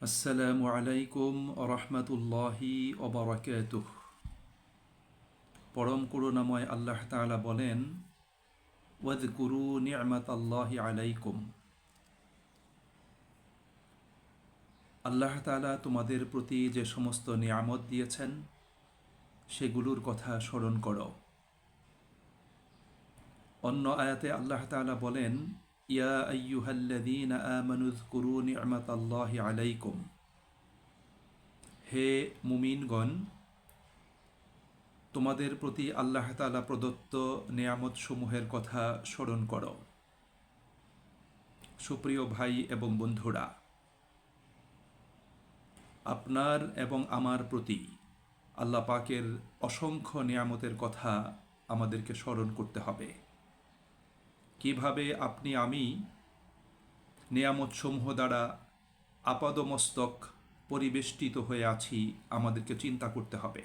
আসসালামু আলাইকুম রহমতুল্লাহি ওবরাকাতুহ। পরম করুণাময় আল্লাহ তাআলা বলেন ওয়াদ কুরু নিয়ামাত আল্লাহি আলাইকুম। আল্লাহ তাআলা তোমাদের প্রতি যে সমস্ত নিয়ামত দিয়েছেন, সেগুলোর কথা স্মরণ করো। অন্য আয়াতে আল্লাহ তাআলা বলেন ইয়া আইয়ুহাল্লাযীনা আমানু যকুরু নি'মাতাল্লাহি আলাইকুম। হে মুমিনগণ, তোমাদের প্রতি আল্লাহ তালা প্রদত্ত নেয়ামতসমূহের কথা স্মরণ করো। সুপ্রিয় ভাই এবং বন্ধুরা, আপনার এবং আমার প্রতি আল্লাহ পাকের অসংখ্য নিয়ামতের কথা আমাদেরকে স্মরণ করতে হবে। কীভাবে আপনি আমি নিয়ামতসমূহ দ্বারা আপাদমস্তক পরিবেষ্টিত হয়ে আছি আমাদেরকে চিন্তা করতে হবে।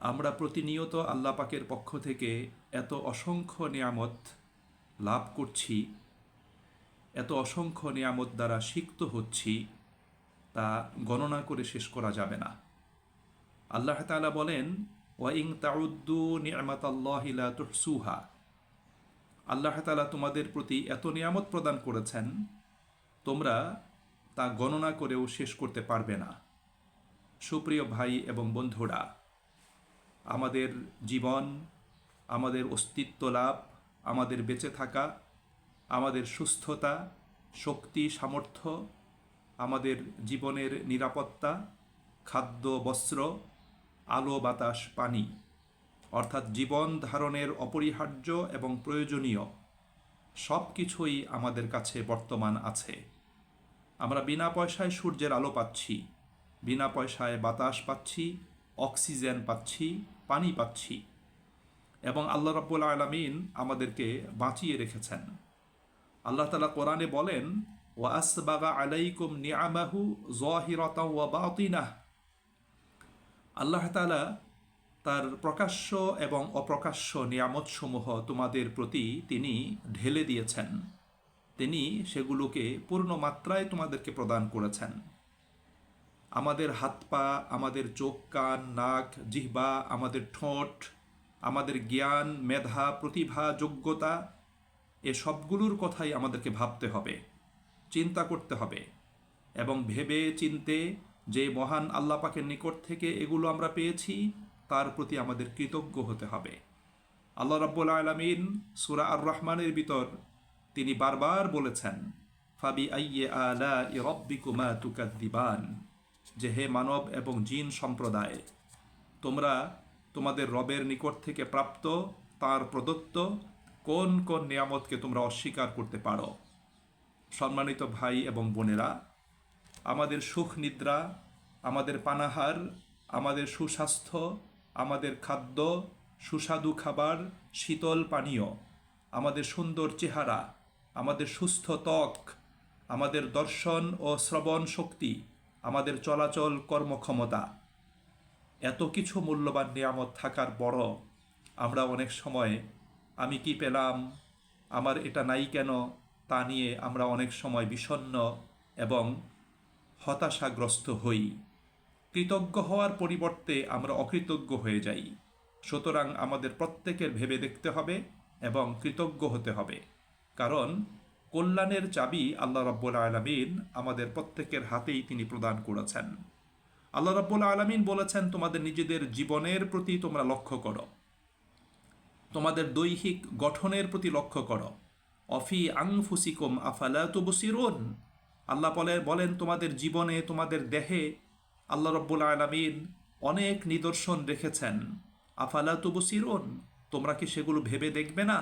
আমরা প্রতিনিয়ত আল্লাহ পাকের পক্ষ থেকে এত অসংখ্য নিয়ামত লাভ করছি, এত অসংখ্য নিয়ামত দ্বারা সিক্ত হচ্ছি, তা গণনা করে শেষ করা যাবে না। আল্লাহ তালা বলেন ওয়াইং তাউদ্দু নিয়ামাত আল্লাহিলা তুহসুহা। আল্লাহ তালা তোমাদের প্রতি এত নিয়ামত প্রদান করেছেন, তোমরা তা গণনা করেও শেষ করতে পারবে না। সুপ্রিয় ভাই এবং বন্ধুরা, আমাদের জীবন, আমাদের অস্তিত্ব লাভ, আমাদের বেঁচে থাকা, আমাদের সুস্থতা, শক্তি, সামর্থ্য, আমাদের জীবনের নিরাপত্তা, খাদ্য, বস্ত্র, আলো, বাতাস, পানি অর্থাৎ জীবন ধারণের অপরিহার্য এবং প্রয়োজনীয় সব কিছুই আমাদের কাছে বর্তমান আছে। আমরা বিনা পয়সায় সূর্যের আলো পাচ্ছি, বিনা পয়সায় বাতাস পাচ্ছি, অক্সিজেন পাচ্ছি, পানি পাচ্ছি এবং আল্লাহ রব্বুল আলমিন আমাদেরকে বাঁচিয়ে রেখেছেন। আল্লাহ তালা কোরআনে বলেন ও আসবাগা আলাইকুম নিয়ামাহু জহিরতা ওয়া বাতিনাহ। আল্লাহ তালা তার প্রকাশ্য এবং অপ্রকাশ্য নিয়ামতসমূহ তোমাদের প্রতি তিনি ঢেলে দিয়েছেন। তিনি সেগুলোকে পূর্ণ মাত্রায় তোমাদেরকে প্রদান করেছেন। আমাদের হাত পা আমাদের চোখ, কান, নাক, জিহ্বা, আমাদের ঠোঁট, আমাদের জ্ঞান, মেধা, প্রতিভা, যোগ্যতা, এ সবগুলোর কথাই আমাদেরকে ভাবতে হবে, চিন্তা করতে হবে এবং ভেবে চিনতে যে মহান আল্লাপাকের নিকট থেকে এগুলো আমরা পেয়েছি তার প্রতি আমাদের কৃতজ্ঞ হতে হবে। আল্লাহ রাব্বুল আলমিন সুরা আর রহমানের ভিতর তিনি বারবার বলেছেন, ফাবি আইয়ে আলা ই রব্বিকুমা তুকাদ্দিবান যে হে মানব এবং জিন সম্প্রদায়, তোমরা তোমাদের রবের নিকট থেকে প্রাপ্ত তার প্রদত্ত কোন কোন নিয়ামতকে তোমরা অস্বীকার করতে পারো? সম্মানিত ভাই এবং বোনেরা, আমাদের সুখ নিদ্রা, আমাদের পানাহার, আমাদের সুস্বাস্থ্য আমাদের খাদ্য, সুস্বাদু খাবার, শীতল পানীয়, আমাদের সুন্দর চেহারা, আমাদের সুস্থ ত্বক, আমাদের দর্শন ও শ্রবণ শক্তি, আমাদের চলাচল কর্মক্ষমতা। এত কিছু মূল্যবান নিয়ামত থাকার বড় আমরা অনেক সময়, আমি কি পেলাম? আমার এটা নাই কেন? তা নিয়ে আমরা অনেক সময় বিষণ্ন এবং হতাশাগ্রস্ত হই। কৃতজ্ঞ হওয়ার পরিবর্তে আমরা অকৃতজ্ঞ হয়ে যাই। সুতরাং আমাদের প্রত্যেকের ভেবে দেখতে হবে এবং কৃতজ্ঞ হতে হবে। কারণ, কল্যাণের চাবি আল্লাহ রব্বুল আলমিন আমাদের প্রত্যেকের হাতেই তিনি প্রদান করেছেন। আল্লাহ রব্বুল আলমিন বলেছেন, তোমাদের নিজেদের জীবনের প্রতি তোমরা লক্ষ্য করো। তোমাদের দৈহিক গঠনের প্রতি লক্ষ্য করো। অফি আংফুসিকুম আফালা তুবসিরুন। আল্লাহ বলেন বলেন, তোমাদের জীবনে, তোমাদের দেহে আল্লাহ রব্বুল আলমিন অনেক নিদর্শন রেখেছেন। আফালা তুবসিরুন? তোমরা কি সেগুলো ভেবে দেখবে না?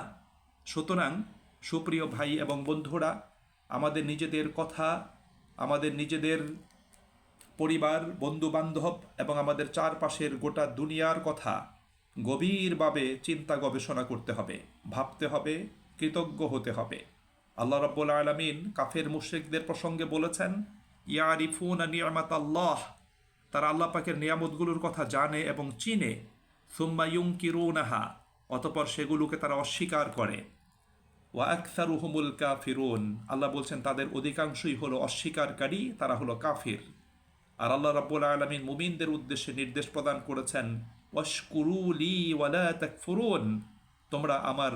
সুতরাং সুপ্রিয় ভাই এবং বন্ধুরা, আমাদের নিজেদের কথা, আমাদের নিজেদের পরিবার বন্ধু বান্ধব এবং আমাদের চারপাশের গোটা দুনিয়ার কথা গভীরভাবে চিন্তা গবেষণা করতে হবে, ভাবতে হবে, কৃতজ্ঞ হতে হবে। আল্লাহ রব্বুল আলমিন কাফের মুশ্রিকদের প্রসঙ্গে বলেছেন, ইয়ারিফুন আল্লাহ তারা আল্লাহ পাকের নিয়ামতগুলোর কথা জানে এবং চিনে। সুম্মা ইউং কিরুনাহা অতপর সেগুলোকে তারা অস্বীকার করে। ওয়া আকসারুহুমুল কাফিরুন, আল্লাহ বলছেন, তাদের অধিকাংশই হলো অস্বীকারী তারা হলো কাফির। আর আল্লাহ রাব্বুল আলমিন মুমিনদের উদ্দেশ্যে নির্দেশ প্রদান করেছেন ওয়াশকুরুলি ওয়ালা তোমরা আমার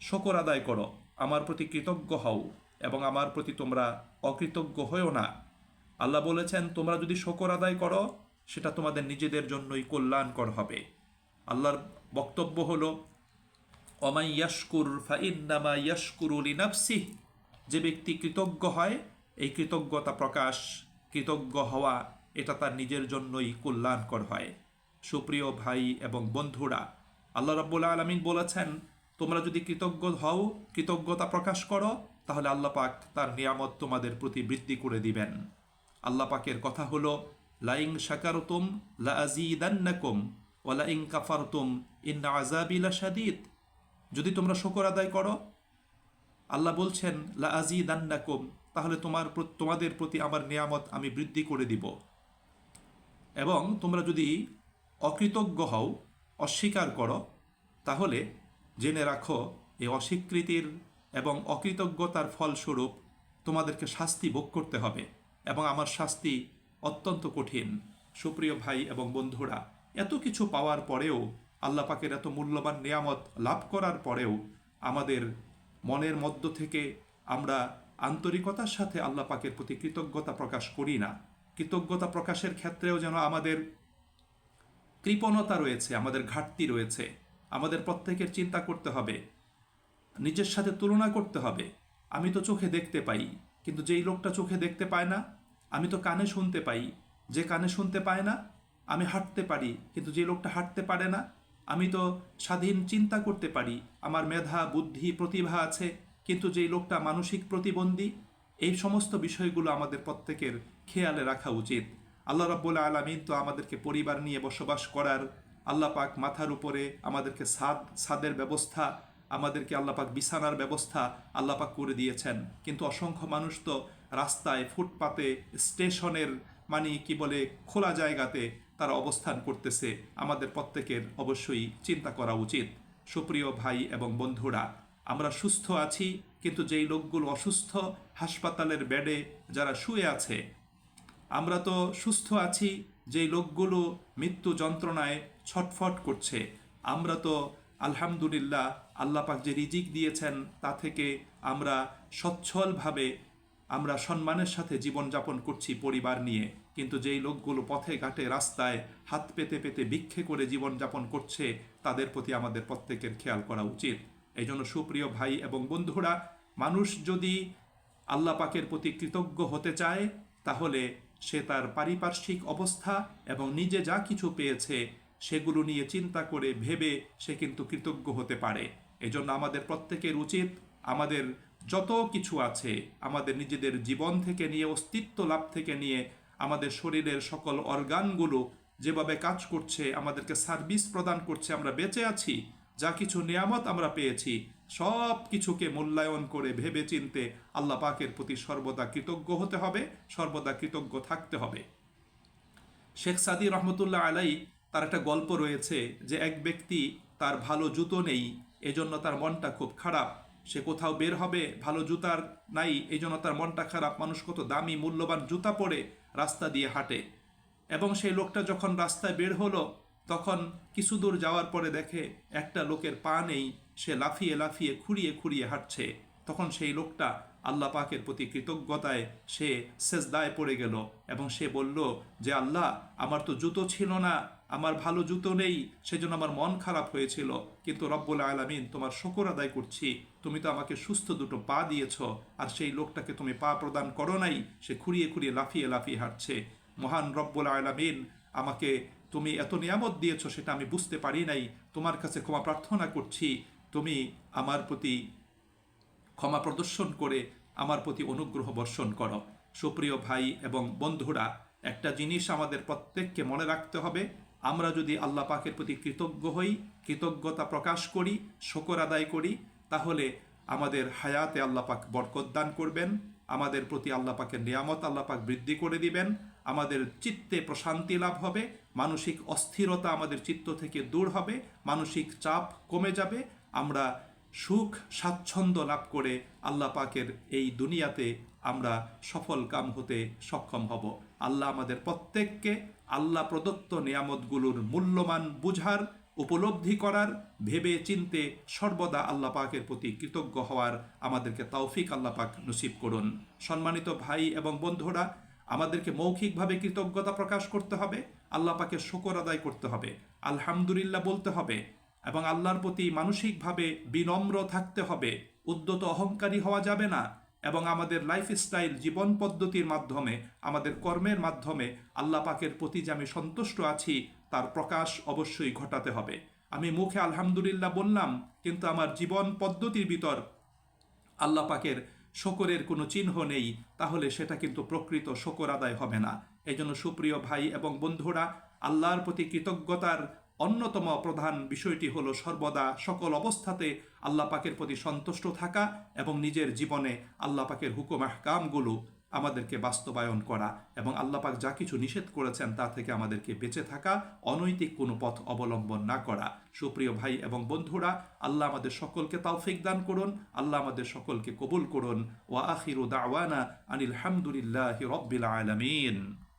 শকর আদায় করো, আমার প্রতি কৃতজ্ঞ হও এবং আমার প্রতি তোমরা অকৃতজ্ঞ হয়েও না। আল্লাহ বলেছেন, তোমরা যদি শকর আদায় করো, সেটা তোমাদের নিজেদের জন্যই কল্যাণকর হবে। আল্লাহর বক্তব্য হলো অমাই ইয়াশকুর ফাইন্নামা ইয়াশকুরুল ইনাফসিহ যে ব্যক্তি কৃতজ্ঞ হয়, এই কৃতজ্ঞতা প্রকাশ, কৃতজ্ঞ হওয়া, এটা তার নিজের জন্যই কল্যাণকর হয়। সুপ্রিয় ভাই এবং বন্ধুরা, আল্লাহ রাব্বুল আলমিন বলেছেন, তোমরা যদি কৃতজ্ঞ হও, কৃতজ্ঞতা প্রকাশ করো, তাহলে আল্লাহ পাক তার নিয়ামত তোমাদের প্রতি বৃদ্ধি করে দিবেন। আল্লাহ পাকের কথা হলো, লাইং শাকারতুম লা আজিদান্নাকুম ওয়ালা ইং কাফারতুম ইন্না আযাবি লাশাদীদ। যদি তোমরা শকর আদায় করো, আল্লাহ বলছেন লা আজিদান্নাকুম তাহলে তোমার তোমাদের প্রতি আমার নিয়ামত আমি বৃদ্ধি করে দিব। এবং তোমরা যদি অকৃতজ্ঞ হও, অস্বীকার করো, তাহলে জেনে রাখো এই অস্বীকৃতির এবং অকৃতজ্ঞতার ফলস্বরূপ তোমাদেরকে শাস্তি ভোগ করতে হবে। এবং আমার শাস্তি অত্যন্ত কঠিন। সুপ্রিয় ভাই এবং বন্ধুরা, এত কিছু পাওয়ার পরেও, আল্লাহ পাকের এত মূল্যবান নিয়ামত লাভ করার পরেও, আমাদের মনের মধ্য থেকে আমরা আন্তরিকতার সাথে আল্লাহ পাকের প্রতি কৃতজ্ঞতা প্রকাশ করি না। কৃতজ্ঞতা প্রকাশের ক্ষেত্রেও যেন আমাদের কৃপণতা রয়েছে, আমাদের ঘাটতি রয়েছে, আমাদের প্রত্যেকের চিন্তা করতে হবে, নিজের সাথে তুলনা করতে হবে। আমি তো চোখে দেখতে পাই, কিন্তু যেই লোকটা চোখে দেখতে পায় না আমি তো কানে শুনতে পাই। যে কানে শুনতে পায় না, আমি হাঁটতে পারি, কিন্তু যে লোকটা হাঁটতে পারে না, আমি তো স্বাধীন চিন্তা করতে পারি, আমার মেধা, বুদ্ধি, প্রতিভা আছে, কিন্তু যেই লোকটা মানসিক প্রতিবন্ধী, এই সমস্ত বিষয়গুলো আমাদের প্রত্যেকের খেয়ালে রাখা উচিত। আল্লাহ রাব্বুল আলমিন তো আমাদেরকে পরিবার নিয়ে বসবাস করার আল্লাহ পাক মাথার উপরে আমাদেরকে সাদ, সাদের ব্যবস্থা, আমাদেরকে আল্লাপাক বিছানার ব্যবস্থা আল্লাপাক করে দিয়েছেন। কিন্তু অসংখ্য মানুষ তো রাস্তায়, ফুটপাতে, স্টেশনের মানে কি বলে, খোলা জায়গাতে তারা অবস্থান করতেছে। আমাদের প্রত্যেকের অবশ্যই চিন্তা করা উচিত। সুপ্রিয় ভাই এবং বন্ধুরা, আমরা সুস্থ আছি, কিন্তু যেই লোকগুলো অসুস্থ, হাসপাতালের বেডে যারা শুয়ে আছে, আমরা তো সুস্থ আছি, যেই লোকগুলো মৃত্যু যন্ত্রণায় ছটফট করছে, আমরা তো আলহামদুলিল্লাহ আল্লাপাক যে রিজিক দিয়েছেন, তা থেকে আমরা সচ্ছলভাবে আমরা সম্মানের সাথে জীবনযাপন করছি পরিবার নিয়ে, কিন্তু যেই লোকগুলো পথে ঘাটে রাস্তায় হাত পেতে পেতে ভিক্ষে করে জীবনযাপন করছে, তাদের প্রতি আমাদের প্রত্যেকের খেয়াল করা উচিত। এই জন্য সুপ্রিয় ভাই এবং বন্ধুরা, মানুষ যদি আল্লাহ পাকের প্রতি কৃতজ্ঞ হতে চায়, তাহলে সে তার পারিপার্শ্বিক অবস্থা এবং নিজে যা কিছু পেয়েছে, সেগুলো নিয়ে চিন্তা করে ভেবে সে কিন্তু কৃতজ্ঞ হতে পারে। এজন্য আমাদের প্রত্যেকের উচিত আমাদের যত কিছু আছে আমাদের নিজেদের জীবন থেকে নিয়ে, অস্তিত্ব লাভ থেকে নিয়ে, আমাদের শরীরের সকল অর্গানগুলো যেভাবে কাজ করছে, আমাদেরকে সার্ভিস প্রদান করছে, আমরা বেঁচে আছি, যা কিছু নিয়ামত আমরা পেয়েছি, সব কিছুকে মূল্যায়ন করে ভেবে চিনতে আল্লাহ পাকের প্রতি সর্বদা কৃতজ্ঞ হতে হবে, সর্বদা কৃতজ্ঞ থাকতে হবে। শেখ সাদি রহমতুল্লাহ আলাই তার একটা গল্প রয়েছে যে, এক ব্যক্তি তার ভালো জুতো নেই, এজন্য তার মনটা খুব খারাপ। সে কোথাও বের হবে, ভালো জুতার নাই এই জন্য তার মনটা খারাপ। মানুষ কত দামি, মূল্যবান জুতা পরে রাস্তা দিয়ে হাঁটে। এবং সেই লোকটা যখন রাস্তায় বের হলো, তখন কিছু দূর যাওয়ার পরে দেখে একটা লোকের পা নেই, সে লাফিয়ে লাফিয়ে খুঁড়িয়ে খুঁড়িয়ে হাঁটছে। তখন সেই লোকটা আল্লাহ পাকের প্রতি কৃতজ্ঞতায় সে সেজদায় পড়ে গেল এবং সে বলল, যে আল্লাহ, আমার তো জুতো ছিল না আমার ভালো জুতো নেই, সেজন্য আমার মন খারাপ হয়েছিল। কিন্তু রব্বুল আলমিন তোমার শকর আদায় করছি। তুমি তো আমাকে সুস্থ দুটো পা দিয়েছ, আর সেই লোকটাকে তুমি পা প্রদান করো নাই, সে খুঁড়িয়ে খুঁড়িয়ে লাফিয়ে লাফিয়ে হাঁটছে। মহান রব্বুল আলমিন, আমাকে তুমি এত নিয়ামত দিয়েছ সেটা আমি বুঝতে পারি নাই। তোমার কাছে ক্ষমা প্রার্থনা করছি। তুমি আমার প্রতি ক্ষমা প্রদর্শন করে আমার প্রতি অনুগ্রহ বর্ষণ করো। সুপ্রিয় ভাই এবং বন্ধুরা, একটা জিনিস আমাদের প্রত্যেককে মনে রাখতে হবে আমরা যদি আল্লাহ পাকের প্রতি কৃতজ্ঞ হই, কৃতজ্ঞতা প্রকাশ করি, শকর আদায় করি, তাহলে আমাদের হায়াতে আল্লাহ পাক বরকত দান করবেন, আমাদের প্রতি আল্লাহ পাকের নিয়ামত আল্লাহ পাক বৃদ্ধি করে দিবেন, আমাদের চিত্তে প্রশান্তি লাভ হবে, মানসিক অস্থিরতা আমাদের চিত্ত থেকে দূর হবে, মানসিক চাপ কমে যাবে, আমরা সুখ, স্বাচ্ছন্দ্য লাভ করে আল্লাহ পাকের এই দুনিয়াতে আমরা সফল কাম হতে সক্ষম হব। আল্লাহ আমাদের প্রত্যেককে আল্লাহ প্রদত্ত নিয়ামতগুলোর মূল্যমান বুঝার, উপলব্ধি করার, ভেবে চিনতে সর্বদা আল্লাহ পাকের প্রতি কৃতজ্ঞ হওয়ার আমাদেরকে তৌফিক আল্লাহ পাক নসিব করুন। সম্মানিত ভাই এবং বন্ধুরা, আমাদেরকে মৌখিকভাবে কৃতজ্ঞতা প্রকাশ করতে হবে, আল্লাহ পাকে শকর আদায় করতে হবে, আলহামদুলিল্লাহ বলতে হবে এবং আল্লাহর প্রতি মানসিকভাবে বিনম্র থাকতে হবে, উদ্যত অহংকারী হওয়া যাবে না। এবং আমাদের লাইফস্টাইল জীবন পদ্ধতির মাধ্যমে, আমাদের কর্মের মাধ্যমে আল্লাহ পাকের প্রতি যে আমি সন্তুষ্ট আছি, তার প্রকাশ অবশ্যই ঘটাতে হবে। আমি মুখে আলহামদুলিল্লাহ বললাম, কিন্তু আমার জীবন পদ্ধতির ভিতর আল্লাহ পাকের শকরের কোনো চিহ্ন নেই, তাহলে সেটা কিন্তু প্রকৃত শকর আদায় হবে না। এই সুপ্রিয় ভাই এবং বন্ধুরা, আল্লাহর প্রতি কৃতজ্ঞতার অন্যতম প্রধান বিষয়টি হলো সর্বদা সকল অবস্থাতে আল্লাহ পাকের প্রতি সন্তুষ্ট থাকা এবং নিজের জীবনে আল্লাহ পাকের হুকুম, আহকামগুলো আমাদেরকে বাস্তবায়ন করা এবং আল্লাহ পাক যা কিছু নিষেধ করেছেন তা থেকে আমাদেরকে বেঁচে থাকা, অনৈতিক কোনো পথ অবলম্বন না করা। সুপ্রিয় ভাই এবং বন্ধুরা, আল্লাহ আমাদের সকলকে তৌফিক দান করুন, আল্লাহ আমাদের সকলকে কবুল করুন। ওয়া আখিরু দাওয়ানা আনিল হামদুলিল্লাহি রব্বিল আলামিন।